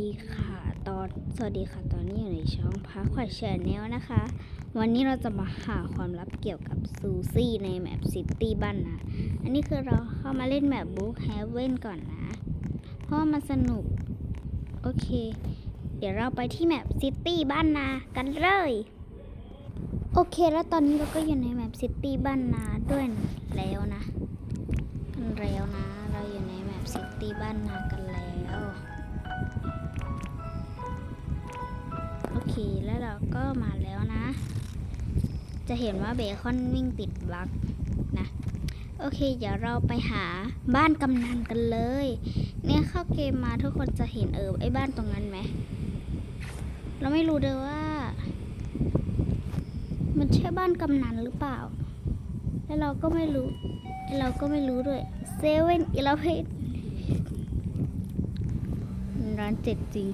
ดีค่ะ ตอน สวัสดีค่ะ ตอนนี้อยู่ในช่องพักขวัญแชนแนลนะคะ วันนี้เราจะมาหาความลับเกี่ยวกับซูซี่ในแมปซิตี้บ้านนะ อันนี้คือเราเข้ามาเล่นแมปบุ๊กเฮเว่นก่อนนะ เพราะว่ามันสนุก โอเค เดี๋ยวเราไปที่แมปซิตี้บ้านนากันเลย โอเค แล้วตอนนี้เราก็อยู่ในแมปซิตี้บ้านนาด้วยแล้วนะกันแล้วนะ เราอยู่ในแมปซิตี้บ้านนากันแล้ว แล้วเราก็มาแล้วนะ จะเห็นว่าเบคอนวิ่งติดบลักนะ โอเค เดี๋ยวเราไปหาบ้านกำนันกันเลย เนี่ยเข้าเกมมาทุกคนจะเห็นเออไอ้บ้านตรงนั้นไหม เราไม่รู้เลยว่า มันใช่บ้านกำนันหรือเปล่า แล้วเราก็ไม่รู้ เราก็ไม่รู้ด้วยเซเว่นอีเลฟเว่นร้านเจ็ดจริง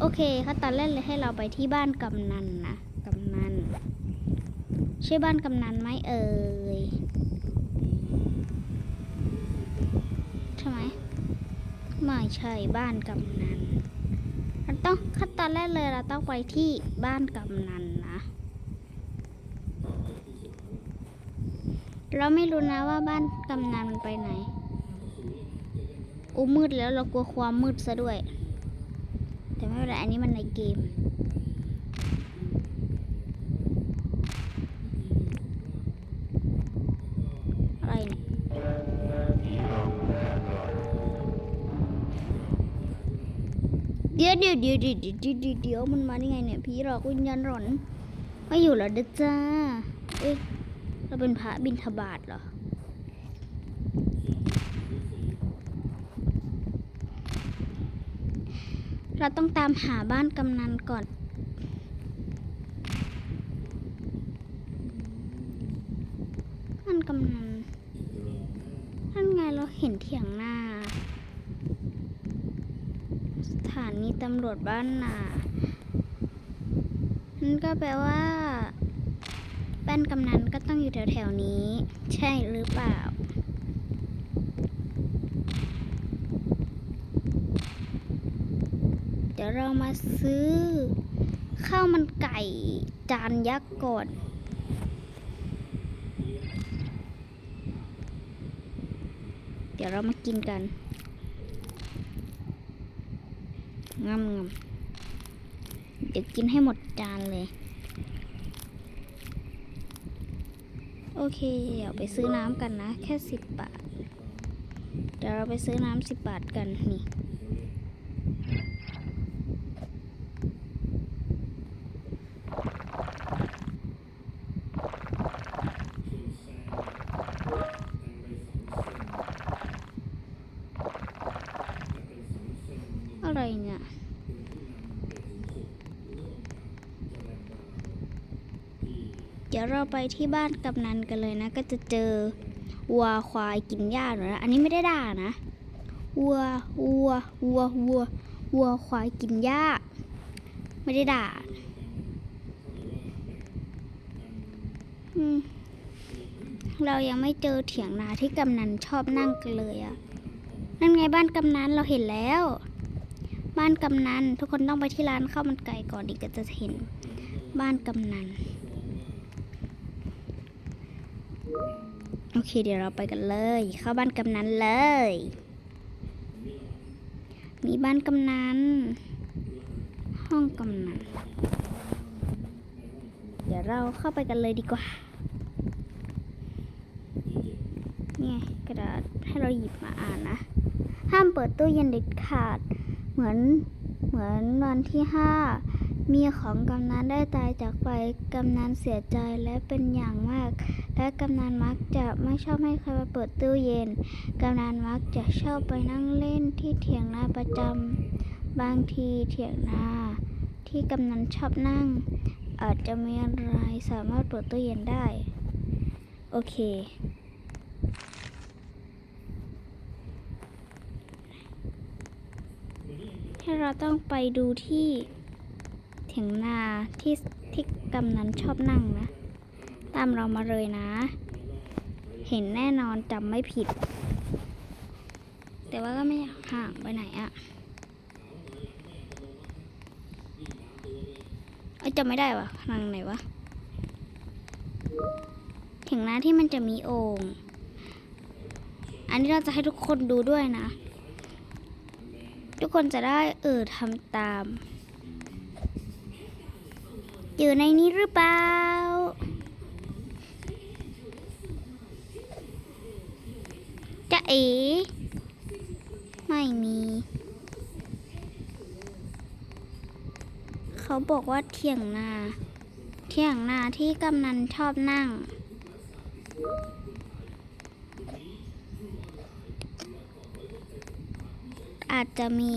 โอเคขั้นตอนแรกเลยให้เราไปที่บ้านกำนันนะกำนันใช่บ้านกำนันไหมเอ่ยใช่ไหมไม่ใช่บ้านกำนันเราต้องขั้นตอนแรกเลยเราต้องไปที่บ้านกำนันนะเราไม่รู้นะว่าบ้านกำนันมันไปไหนอู้มืดแล้วเรากลัวความมืดซะด้วย แต่ไรอันนี้มันในเกม อะไรเนี่ยเดี๋ยวเดี๋ยวเดี๋ยวเดี๋ยวเดี๋ยวเดี๋ยวมันมาได้ไงเนี่ยพี่หลอกวิญญาณหลอนไม่อยู่แล้วเด้อจ้า เอ๊ะเราเป็นพระบินทบาทเหรอ เราต้องตามหาบ้านกำนันก่อน บ้านกำนันนั่นไงเราเห็นเถียงหน้า สถานีตำรวจบ้านนานั่นก็แปลว่าบ้านกำนันก็ต้องอยู่แถวๆนี้ ใช่หรือเปล่า เดี๋ยวเรามาซื้อ ข้าวมันไก่จานยักษ์ก่อน เดี๋ยวเรามากินกันงำงำเดี๋ยวกินให้หมดจานเลย โอเค เดี๋ยวไปซื้อน้ำกันนะ แค่สิบบาท เดี๋ยวเราไปซื้อน้ำสิบบาทกันนี่ อะไรเนี่ย เดี๋ยวเราไปที่บ้านกำนันกันเลยนะ ก็จะเจอวัวควายกินหญ้าหนูนะ อันนี้ไม่ได้ด่านะวัววัววัววัววัวควายกินหญ้า ไม่ได้ด่าเรายังไม่เจอเถียงนาที่กำนันชอบนั่งกันเลยอะนั่นไงบ้านกำนันเราเห็นแล้ว บ้านกำนันทุกคนต้องไปที่ร้านข้าวมันไก่ก่อนดีก็จะเห็น บ้านกำนัน โอเค เดี๋ยวเราไปกันเลย เข้าบ้านกำนันเลย มีบ้านกำนัน ห้องกำนัน เดี๋ยวเราเข้าไปกันเลยดีกว่าเนี่ไงกระดาษให้เราหยิบมาอ่านนะ ห้ามเปิดตู้เย็นเด็ดขาด เหมือนเหมือนวันที่ห้า เมียของกำนันได้ตายจากไป กำนันเสียใจและเป็นอย่างมาก และกำนันมักจะไม่ชอบให้ใครมาเปิดตู้เย็น กำนันมักจะชอบไปนั่งเล่นที่เถียงนาประจำ บางทีเถียงนาที่กำนันชอบนั่ง อาจจะมีอะไรสามารถเปิดตู้เย็นได้ โอเคให้เราต้องไปดูที่ ถึงนาที่ที่กำนันชอบนั่งนะ ตามเรามาเลยนะ เห็นแน่นอนจำไม่ผิด แต่ว่าก็ไม่ห่างไปไหนอะ่ะเอจำไม่ได้วะนั่งไหนวะ ถึงนาที่มันจะมีโอ่งอันนี้เราจะให้ทุกคนดูด้วยนะ ทุกคนจะได้เออทำตาม อยู่ในนี้หรือเปล่า จะเอ๋ไม่มี เขาบอกว่าเที่ยงนา เที่ยงนาที่กำนันชอบนั่ง อาจจะมี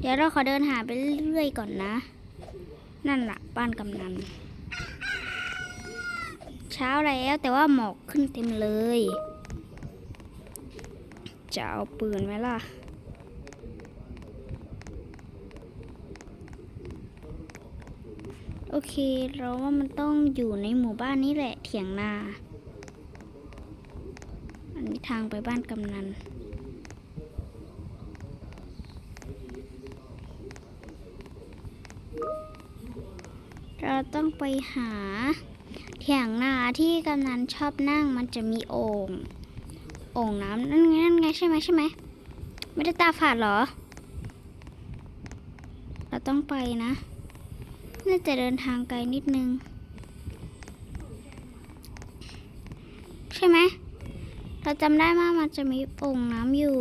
เดี๋ยวเราขอเดินหาไปเรื่อยๆก่อนนะ นั่นละบ้านกำนัน เช้าแล้วแต่ว่าหมอกขึ้นเต็มเลย จะเอาปืนไหมล่ะ โอเค เราว่ามันต้องอยู่ในหมู่บ้านนี้แหละเถียงนา อันนี้ทางไปบ้านกำนัน เรา ต้องไปหาเถียงนาที่กำนันชอบนั่งมันจะมีโอ่งโอ่งน้ำนั่นไงนั่นไงใช่ไหมใช่ไหมไม่ได้ตาฝาดหรอ เราต้องไปนะ น่าจะเดินทางไกลนิดนึง ใช่ไหมเราจำได้ว่ามันจะมีโอ่งน้ำอยู่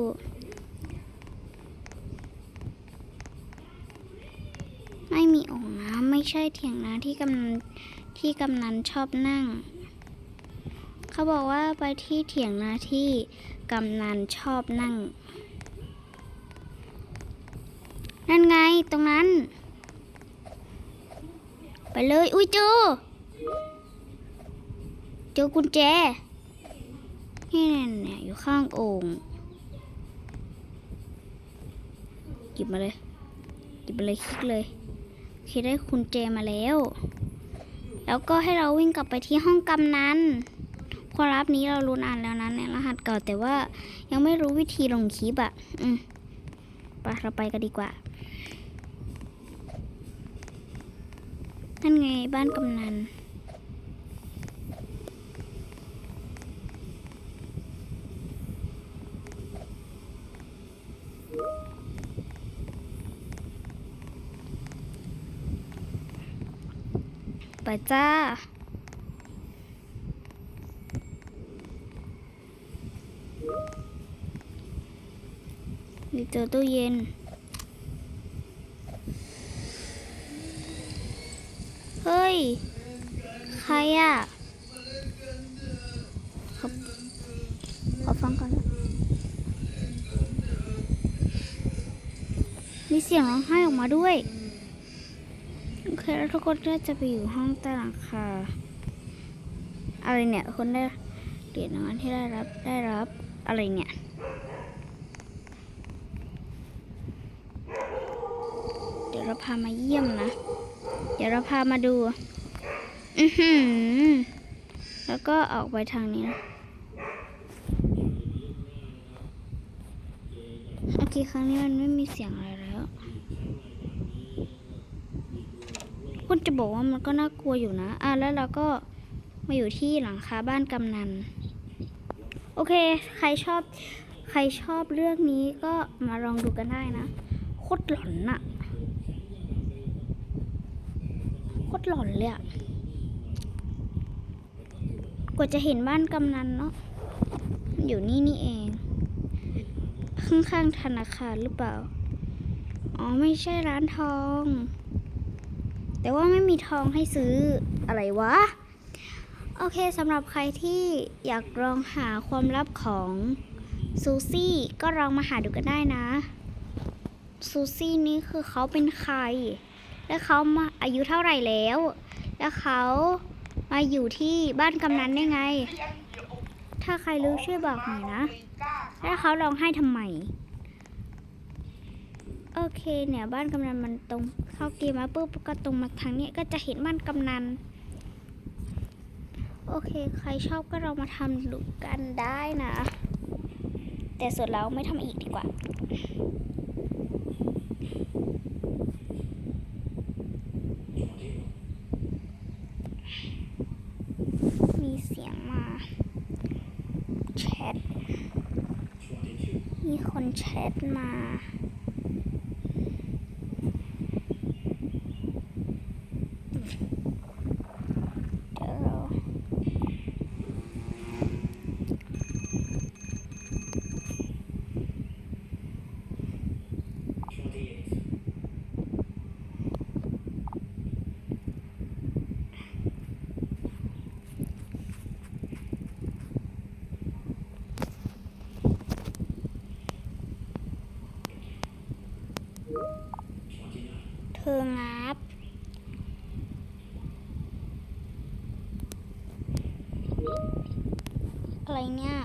ไม่มีโอ่งน้ำไม่ ใช่เถียงนาที่กำนันที่กำนันชอบนั่ง เขาบอกว่าไปที่เถียงนาที่กำนันชอบนั่ง นั่นไงตรงนั้น ไปเลย อุ้ยเจอเจอกุญแจ นี่เนี่ยอยู่ข้างโอ่งหยิบมาเลยหยิบมาเลยคลิกเลย เคได้คุณเจมาแล้ว แล้วก็ให้เราวิ่งกลับไปที่ห้องกำนันความลับนี้เรารู้นานแล้วนะในรหัสเก่าแต่ว่ายังไม่รู้วิธีลงคลิปอะ อืมไปเราไปกันดีกว่า นั่นไงบ้านกำนัน จ้านี่เจอตู้เย็น เฮ้ย ใครอะขอขอฟังก่อน มีเสียงร้องไห้ออกมาด้วย เคแล้วทุกคนก็จะไปอยู่ห้องใต้หลังคาอะไรเนี่ยคนได้เหรียญรางวัลที่ได้รับได้รับอะไรเนี่ยเดี๋ยวเราพามาเยี่ยมนะ เดี๋ยวเราพามาดู อือหือแล้วก็ออกไปทางนี้นะโอเคครั้งนี้มันไม่มีเสียงอะไรแล้ว คุณจะบอกว่ามันก็น่ากลัวอยู่นะ อะแล้วเราก็มาอยู่ที่หลังคาบ้านกำนัน โอเค ใครชอบ ใครชอบเรื่องนี้ก็มาลองดูกันได้นะโคตรหลอนอะโคตรหลอนเลยอะกว่าจะเห็นบ้านกำนันเนาะมันอยู่นี่นี่เอง ข้างๆธนาคารหรือเปล่า อ๋อ ไม่ใช่ร้านทอง แต่ว่าไม่มีทองให้ซื้ออะไรวะ โอเคสำหรับใครที่อยากลองหาความลับของซูซี่ก็ลองมาหาดูกันได้นะ ซูซี่นี่คือเขาเป็นใคร และเขามาอายุเท่าไหร่แล้ว และเขามาอยู่ที่บ้านกำนันได้ไง ถ้าใครรู้ช่วยบอกหน่อยนะ แล้วเขาร้องไห้ทำไม โอเคเนี่ยบ้านกำนันมันตรงเข้าเกมมาปุ๊บก็ตรงมาทางนี้ก็จะเห็นบ้านกำนัน โอเค ใครชอบก็เรามาทำดูกันได้นะ แต่ส่วนเราไม่ทำอีกดีกว่ามีเสียงมาแชทมีคนแชทมา เธองับอะไรเนี่ย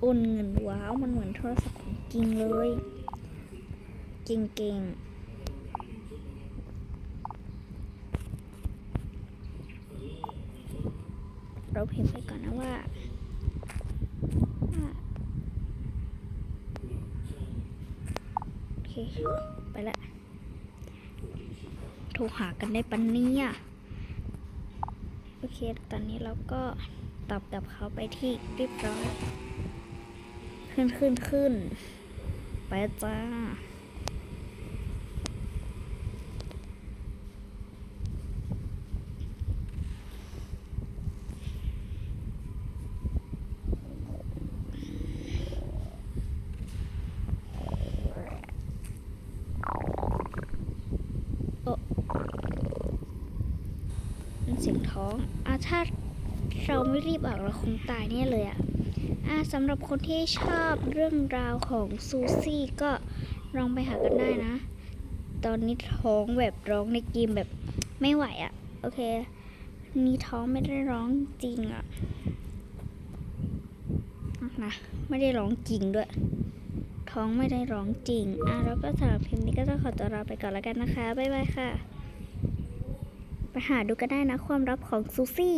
โอนเงินว้าว มันเหมือนโทรศัพท์จริงเลย จริงๆเราพิมพ์ไปก่อนนะว่าว่า โอเค ไปละ โทรหากันได้ปันเนี่ยโอเค ตอนนี้เราก็ตอบกับเขาไปที่เรียบร้อย ขึ้นขึ้นขึ้น ไปจ้า เป็นเสียงท้ องอาถ้าเราไม่รีบออกเราคงตายเนี่ยเลยอะอะสำหรับคนที่ชอบเรื่องราวของซูซี่ก็ลองไปหากันได้นะ ตอนนี้ท้องแบบร้องในเกมแบบไม่ไหวอะโอเค นี่ท้องไม่ได้ร้องจริงอะนะไม่ได้ร้องจริงด้วย ท้องไม่ได้ร้องจริง อะแล้วก็สำหรับคลิปนี้ก็ต้องขอตัวลาไปก่อนแล้วกันนะคะ บ๊ายบายค่ะ ไปหาดูกันได้นะความลับของซูซี่